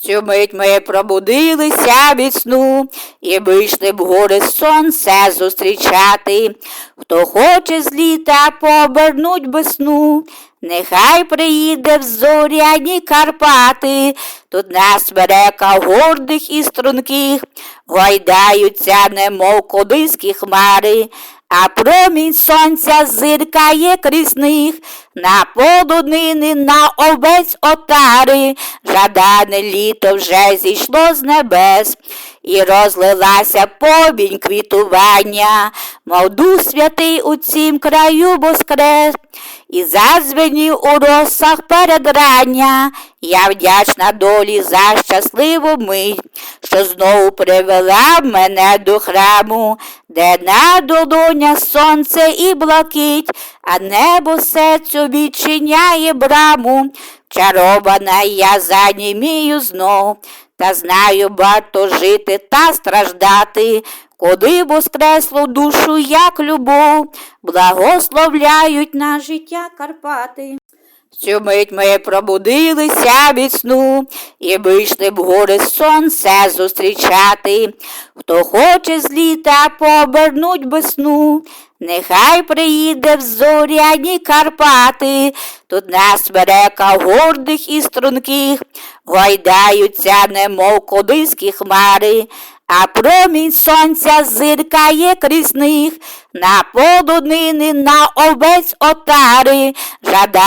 Цю мить ми пробудилися від сну і вийшли в гори сонце зустрічати. Хто хоче з літа повернуть весну, нехай приїде в зоряні Карпати. Тут нас берека гордих і струнких, гойдаються, немов колиські хмари, а промінь сонця зиркає крізь них, на полонини, на овець отари, жадане літо вже зійшло з небес, і розлилася повінь квітування, мов дух святий у цім краю воскрес, і зазвенів у росах передрання. Я вдячна долі за щасливу мить, що знову привела мене до храму, де на долонях сонце і блакить, а небо серцю відчиняє браму. Чарована я занімію знов, та знаю, варто жити та страждати, Куди воскресло душу, як любов, благословляють на життя Карпати. Цю мить ми пробудилися від сну і вийшли в гори сонце зустрічати. Хто хоче з літа повернуть весну, нехай приїде в зоряні Карпати. Тут нас берека гордих і струнких, гойдаються, немов колиські хмари, а промінь сонця зиркає крізь них, на полонини, на овець отари, жада